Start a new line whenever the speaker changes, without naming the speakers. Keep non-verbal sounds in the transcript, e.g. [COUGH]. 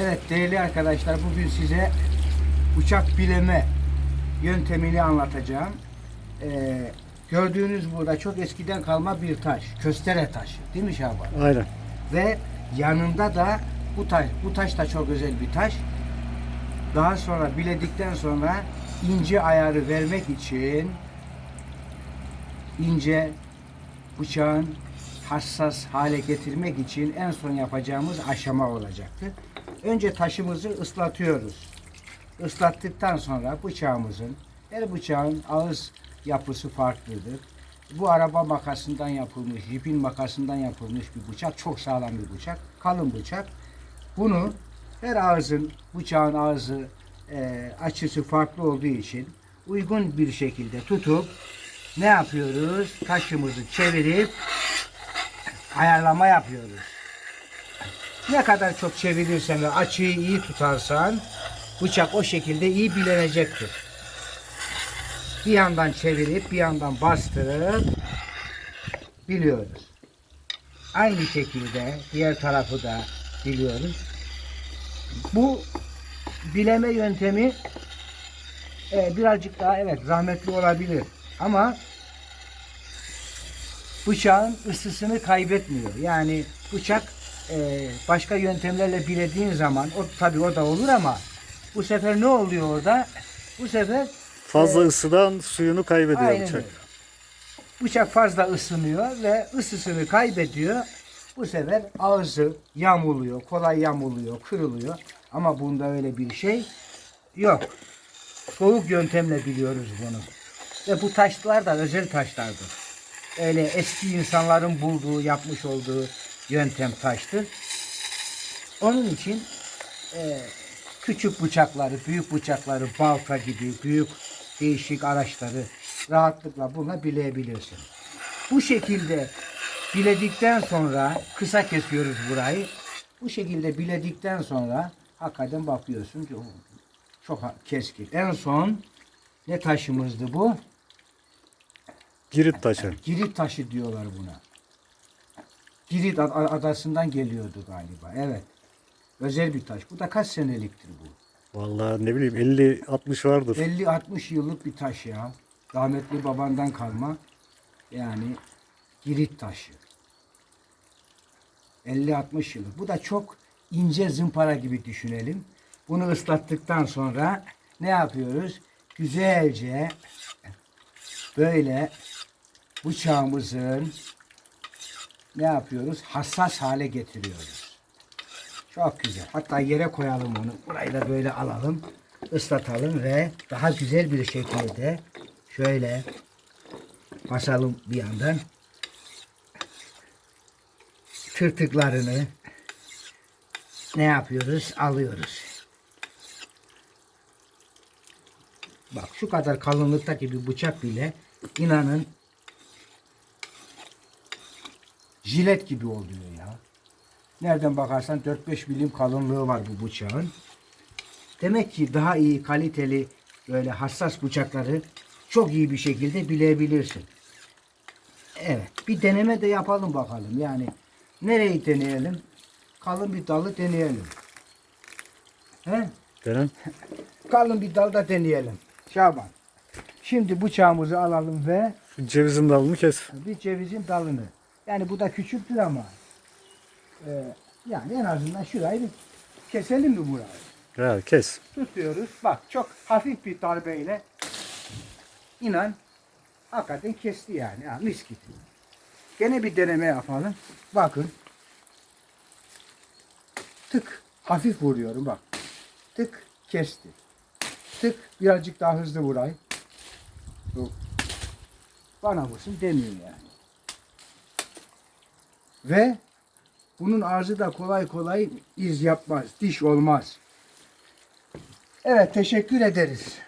Evet değerli arkadaşlar bugün size uçak bileme yöntemini anlatacağım. Ee, gördüğünüz burada çok eskiden kalma bir taş. Köstere taşı değil mi Şaban?
Aynen.
Ve yanında da bu taş. Bu taş da çok özel bir taş. Daha sonra biledikten sonra ince ayarı vermek için ince bıçağın hassas hale getirmek için en son yapacağımız aşama olacaktır. Önce taşımızı ıslatıyoruz. Islattıktan sonra bıçağımızın her bıçağın ağız yapısı farklıdır. Bu araba makasından yapılmış, jipin makasından yapılmış bir bıçak. Çok sağlam bir bıçak. Kalın bıçak. Bunu her ağzın, bıçağın ağzı e, açısı farklı olduğu için uygun bir şekilde tutup ne yapıyoruz? Taşımızı çevirip ayarlama yapıyoruz. Ne kadar çok çevirirsen ve açıyı iyi tutarsan bıçak o şekilde iyi bilenecektir. Bir yandan çevirip bir yandan bastırıp biliyoruz. Aynı şekilde diğer tarafı da biliyoruz. Bu bileme yöntemi e, birazcık daha evet zahmetli olabilir ama bıçağın ısısını kaybetmiyor. Yani bıçak e, başka yöntemlerle bilediğin zaman o tabii o da olur ama bu sefer ne oluyor orada? Bu sefer
Fazla
Evet.
ısıdan suyunu kaybediyor
Aynen
bıçak.
öyle. Bıçak fazla ısınıyor ve ısısını kaybediyor. Bu sefer ağzı yamuluyor, kolay yamuluyor, kırılıyor. Ama bunda öyle bir şey yok. Soğuk yöntemle biliyoruz bunu. Ve bu taşlar da özel taşlardır. Öyle eski insanların bulduğu, yapmış olduğu yöntem taştır. Onun için e, küçük bıçakları, büyük bıçakları, balta gibi büyük değişik araçları rahatlıkla bununla bilebilirsin. Bu şekilde biledikten sonra kısa kesiyoruz burayı. Bu şekilde biledikten sonra hakikaten bakıyorsun ki çok keskin. En son ne taşımızdı bu?
Girit taşı.
Girit taşı diyorlar buna. Girit ad- adasından geliyordu galiba. Evet. Özel bir taş. Bu da kaç seneliktir bu?
Vallahi ne bileyim 50-60 vardır.
50-60 yıllık bir taş ya. Rahmetli babandan kalma. Yani Girit taşı. 50-60 yıllık. Bu da çok ince zımpara gibi düşünelim. Bunu ıslattıktan sonra ne yapıyoruz? Güzelce böyle bıçağımızın ne yapıyoruz? Hassas hale getiriyoruz. Çok güzel. Hatta yere koyalım onu. Burayı da böyle alalım. ıslatalım ve daha güzel bir şekilde şöyle basalım bir yandan. Tırtıklarını ne yapıyoruz? Alıyoruz. Bak şu kadar kalınlıktaki bir bıçak bile inanın jilet gibi oluyor ya. Nereden bakarsan 4-5 milim kalınlığı var bu bıçağın. Demek ki daha iyi kaliteli böyle hassas bıçakları çok iyi bir şekilde bilebilirsin. Evet. Bir deneme de yapalım bakalım. Yani nereyi deneyelim? Kalın bir dalı deneyelim. He?
Denen. [LAUGHS]
Kalın bir dalda deneyelim. Şaban. Şimdi bıçağımızı alalım ve
Şu cevizin dalını kes.
bir cevizin dalını. Yani bu da küçüktür ama e, yani en azından şurayı bir keselim mi burayı?
Ya kes.
tutuyoruz. Bak çok hafif bir darbeyle inan hakikaten kesti yani. Ha, mis gibi. Gene bir deneme yapalım. Bakın. Tık. Hafif vuruyorum bak. Tık kesti. Tık birazcık daha hızlı vurayım. Yok. Bana vursun demiyor yani. Ve bunun ağzı da kolay kolay iz yapmaz. Diş olmaz. Evet teşekkür ederiz.